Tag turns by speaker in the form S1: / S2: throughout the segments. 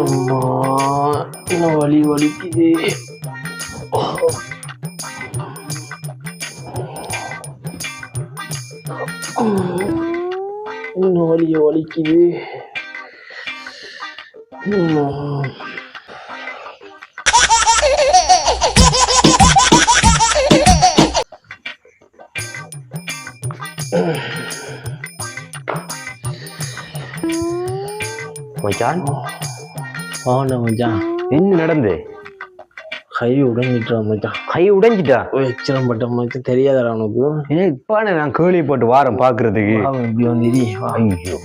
S1: அம்மா என்ன வலி வலிக்குது. என்ன வலிய வலிக்குது? அம்மா.
S2: மச்சான்
S1: ஆனா மச்சான்
S2: என்ன நடந்து
S1: கை உடஞ்சிட்டா மச்சான்
S2: கை உடைஞ்சிட்டா?
S1: எச்சரம் பட்ட மச்சான் தெரியாதடா உனக்கு.
S2: ஏன் இப்பான நான் கேள்விப்பட்டு வாரம் பாக்குறதுக்கு.
S1: அவன் இப்படி வந்துடி
S2: ஐயோ.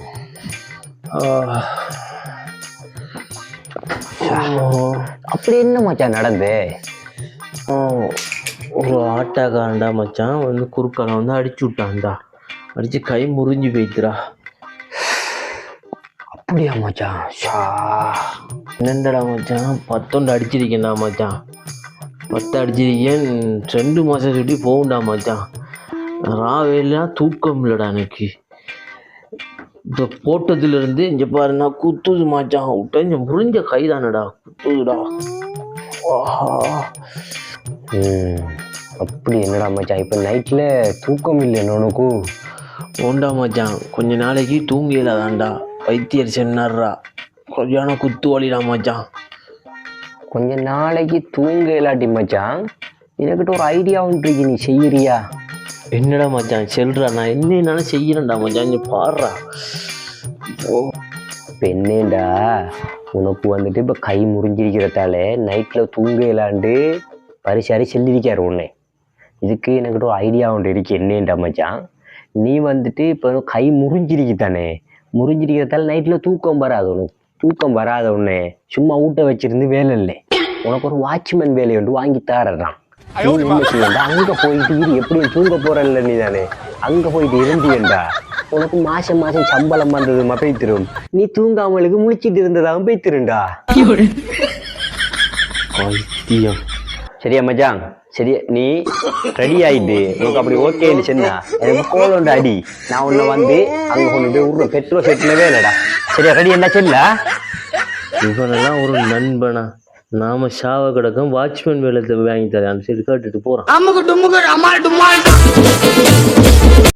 S2: அப்படி என்ன மச்சான் நடந்து
S1: ஒரு ஆட்டாக்காரன்டா மச்சான் வந்து குறுக்கால வந்து அடிச்சு விட்டான்டா. அடிச்சு கை முறிஞ்சு போயிட்டுடா.
S2: அப்படியா மச்சான் ஷா
S1: என்னண்டா மச்சான்? பத்தொண்டு அடிச்சிருக்கேன்டா மச்சான். பத்து அடிச்சிருக்கேன். ரெண்டு மாதம் சுட்டி போகும்டா மச்சான். ராவேலாம் தூக்கம் இல்லைடா எனக்கு. இந்த போட்டதுலேருந்து இங்கே பாரு நான் குத்துது மச்சான். விட்ட முறிஞ்ச கை தானடா குத்துதுடா
S2: அப்படி என்னடா மச்சான்? இப்போ நைட்ல தூக்கம் இல்லை உனக்கு?
S1: ஓண்டா மச்சான். கொஞ்ச நாளைக்கு தூங்கிடலாதான்டா வைத்தியர் சொன்னார்ரா. கொஞ்சம் குத்து வலிடா மச்சான்.
S2: கொஞ்ச நாளைக்கு தூங்க இல்லாட்டி மச்சான். எனக்கிட்ட ஒரு ஐடியா ஒன்று இருக்கு நீ செய்யறியா?
S1: என்னடா மச்சான் செல்றா நான் என்னன்னாலும் செய்யறேன்டா மச்சான் இங்க பாடுறா
S2: இப்போ என்னடா உனக்கு வந்துட்டு இப்போ கை முறிஞ்சிருக்கிறதால நைட்டில் தூங்க இல்லாண்டு பரிசாரி சொல்லியிருக்காரு உன்னை. இதுக்கு எனக்கிட்ட ஒரு ஐடியா ஒன்று இருக்கு என்னேண்டா மச்சான்? நீ வந்துட்டு இப்போ கை முறிஞ்சிருக்கு தானே முறிஞ்சிருக்கிறதால நைட்டில் தூக்கம் வராது உனக்கு. தூக்கம் வராத உடனே சும்மா ஊட்ட வச்சிருந்து வேலை இல்லை. உனக்கு ஒரு வாட்ச்மேன் வேலையை வந்து வாங்கி தாரறான் அங்க போயிட்டு இரு எப்படியும் தூங்க போறல்ல நீ தானே. அங்க போயிட்டு இருந்தியண்டா உனக்கு மாசம் மாசம் சம்பளம் வந்ததுமா போய்த்திரும் நீ தூங்காமலுக்கு முழிச்சிட்டு இருந்ததாகவும் போய்த்திருண்டா
S1: வைத்தியம்
S2: சரியா மச்சான்? சரியா நீ ரெடி ஆயிட்டு உனக்கு அப்படி ஓகேன்னு சொன்னா எனக்கு கோல் உண்டு அடி. நான் உன்னை வந்து அங்க கொண்டு போய் விடுற பெட்ரோல் செட்டில் வேலைடா. சரியா ரெடி என்ன செல்லா
S1: இவனெல்லாம் ஒரு நண்பனா? நாம சாவ கிடக்கும் வாட்ச்மேன் வேலை வாங்கி தரேன். சரி கேட்டுட்டு போறான்.